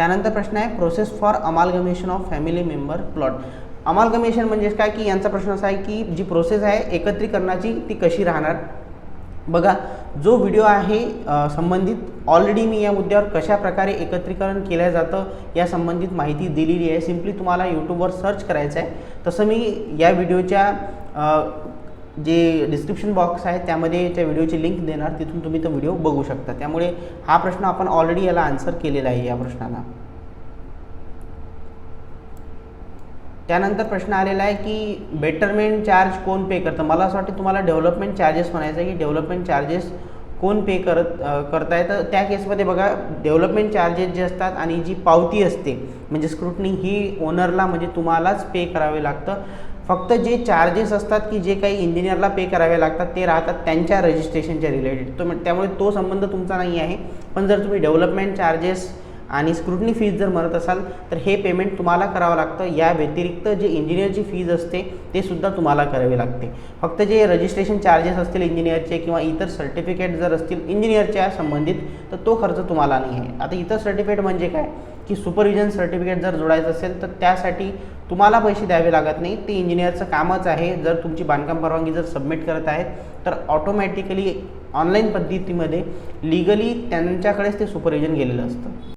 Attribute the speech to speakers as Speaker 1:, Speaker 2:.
Speaker 1: त्यानंतर प्रश्न आहे process for amalgamation of family member plot amalgamation म्हणजे काय? की यांचा प्रश्न असा आहे की जी प्रोसेस आहे एकत्रीकरणाची ती कशी राहणार? बघा जो व्हिडिओ आहे संबंधित ऑलरेडी मी या मुद्द्यावर कशा प्रकारे एकत्रीकरण केलं जातं या संबंधित माहिती दिलेली आहे. सिम्पली तुम्हाला यूट्यूबवर सर्च करायचं आहे. तसं मी या व्हिडिओच्या जे डिस्क्रिप्शन बॉक्स आहे त्यामध्ये त्या व्हिडिओची लिंक देणार तिथून तुम्ही तो व्हिडिओ बघू शकता. त्यामुळे हा प्रश्न आपण ऑलरेडी याला आन्सर केलेला आहे या प्रश्नाला. त्यानंतर प्रश्न आलेला आहे की बेटरमेंट चार्ज कोण पे करतं? मला असं वाटतं तुम्हाला डेव्हलपमेंट चार्जेस म्हणायचं आहे की डेव्हलपमेंट चार्जेस कोण पे करत करताय? तर त्या केसमध्ये बघा डेव्हलपमेंट चार्जेस जे असतात आणि जी पावती असते म्हणजे स्क्रुटनी ही ओनरला म्हणजे तुम्हालाच पे करावे लागतं. फक्त जे चार्जेस असतात की जे काही इंजिनियरला पे करावे लागतात ते राहतात त्यांच्या रजिस्ट्रेशनच्या रिलेटेड तो त्यामुळे तो संबंध तुमचा नाही आहे. पण जर तुम्ही डेव्हलपमेंट चार्जेस आणि स्क्रुटनी फीज जर म्हणत असाल तर हे पेमेंट तुम्हाला करावं लागतं. या व्यतिरिक्त जे इंजिनियरची फीज असते ते सुद्धा तुम्हाला करावे लागते. फक्त जे रजिस्ट्रेशन चार्जेस असतील इंजिनियरचे किंवा इतर सर्टिफिकेट जर असतील इंजिनियरच्या संबंधित तर तो खर्च तुम्हाला नाही आहे. आता इतर सर्टिफिकेट म्हणजे काय? की सुपरविजन सर्टिफिकेट जर जोडायचं असेल तर त्यासाठी तुम्हाला पैसे द्यावे लागत नाही. ते इंजिनियरचं कामच आहे. जर तुमची बांधकाम परवानगी जर सबमिट करत आहेत तर ऑटोमॅटिकली ऑनलाईन पद्धतीमध्ये लिगली त्यांच्याकडेच ते सुपरविजन गेलेलं असतं.